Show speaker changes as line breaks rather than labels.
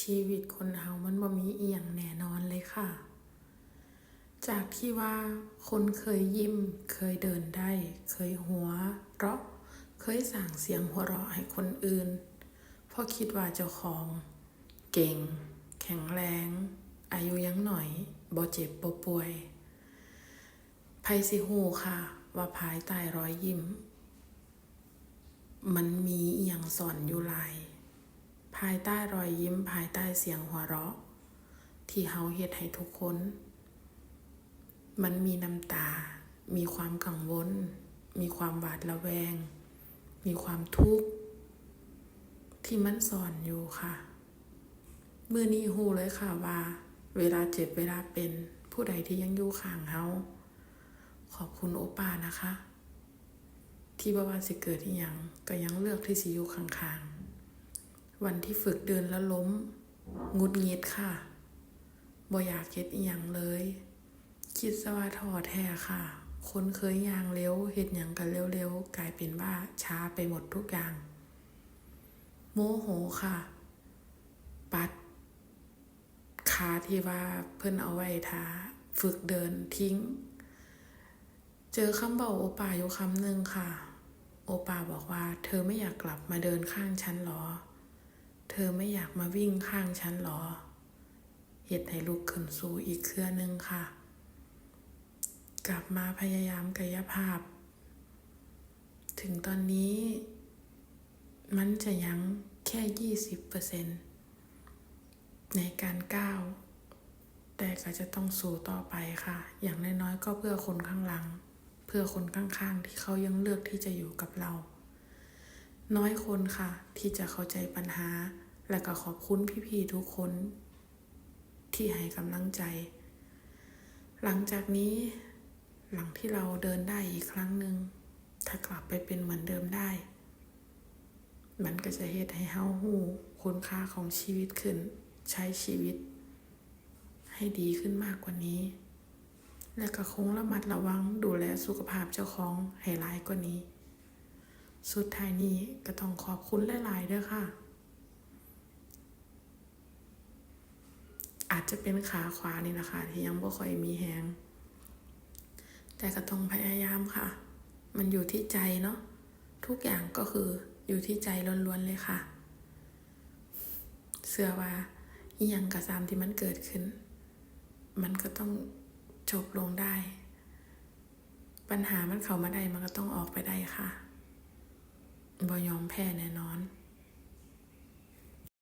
ชีวิตคนเฮามันบ่มีเอียงแน่นอนเลยค่ะ จากที่ว่าคนเคยยิ้ม เคยเดินได้ เคยหัวเราะเคยสั่งเสียงหัวเราะให้คนอื่น เพราะคิดว่าเจ้าของ เก่ง แข็งแรง อายุยังหน่อยบ่เจ็บบ่ป่วยไพสิฮูค่ะ ว่าภายใต้รอยยิ้ม มันมีอหย่างสอนอยู่หลาย ภายใต้รอยยิ้มภายใต้เสียงหัวเราะ ที่เฮาเฮ็ดให้ทุกคน มันมีน้ำตา มีความกังวล มีความหวาดระแวง มีความทุกข์ ที่มันสอนอยู่ค่ะเมื่อนี้ฮู้เลยค่ะว่า เวลาเจ็บเวลาเป็นผู้ใดที่ยังอยู่ข้างเฮาขอบคุณโอป้านะคะ ที่บ่ว่าสิเกิดอีหยังก็ยังเลือกที่สิอยู่ข้างๆ วันที่ฝึกเดินแล้วล้ม งุดงิดค่ะบ่อยากเฮ็ดอีหยังเลย คิดซะว่าท้อแท้ค่ะ คนเคยยางเร็วเฮ็ดหยังกันเร็วๆ กลายเป็นว่าช้าไปหมดทุกอย่าง โมโหค่ะ ปัดขาที่ว่าเพิ่นเอาไว้ท้า ฝึกเดินทิ้ง เจอคำบอกโอปาอยู่คำหนึ่งค่ะ โอปาบอกว่า เธอไม่อยากกลับมาเดินข้างฉันหรอ เธอไม่อยากมาวิ่งข้างฉันหรอ เหตุให้ลุกขึ้นสู่อีกเครือหนึ่งค่ะ กลับมาพยายามกายภาพ ถึงตอนนี้ มันจะยังแค่ยี่สิบเปอร์เซ็นตในการก้าว แต่ก็จะต้องสู้ต่อไปค่ะ อย่างน้อยๆก็เพื่อคนข้างหลัง เพื่อคนข้างๆ ที่เขายังเลือกที่จะอยู่กับเรา น้อยคนค่ะ ที่จะเข้าใจปัญหา และก็ขอบคุณพี่ๆทุกคน ที่ให้กำลังใจ หลังจากนี้ หลังที่เราเดินได้อีกครั้งหนึ่งถ้ากลับไปเป็นเหมือนเดิมได้ มันก็จะเฮ็ดให้เฮาฮู้คุณค่าของชีวิตขึ้น ใช้ชีวิต ให้ดีขึ้นมากกว่านี้ และก็คงระมัดระวังดูแลสุขภาพเจ้าของให้หลายกว่านี้ สุดท้ายนี้ก็ต้องขอบคุณหลายๆเด้อค่ะ อาจจะเป็นขาขวานี่แหละค่ะที่ยังบ่ค่อยมีแหง แต่ก็ต้องพยายามค่ะ มันอยู่ที่ใจเนาะ ทุกอย่างก็คืออยู่ที่ใจล้วนๆเลยค่ะเชื่อว่าอีหยังกระซามที่มันเกิดขึ้น มันก็ต้องจบลงได้ ปัญหามันเข้ามาได้มันก็ต้องออกไปได้ค่ะ บ่ยอมแพ้แน่นอน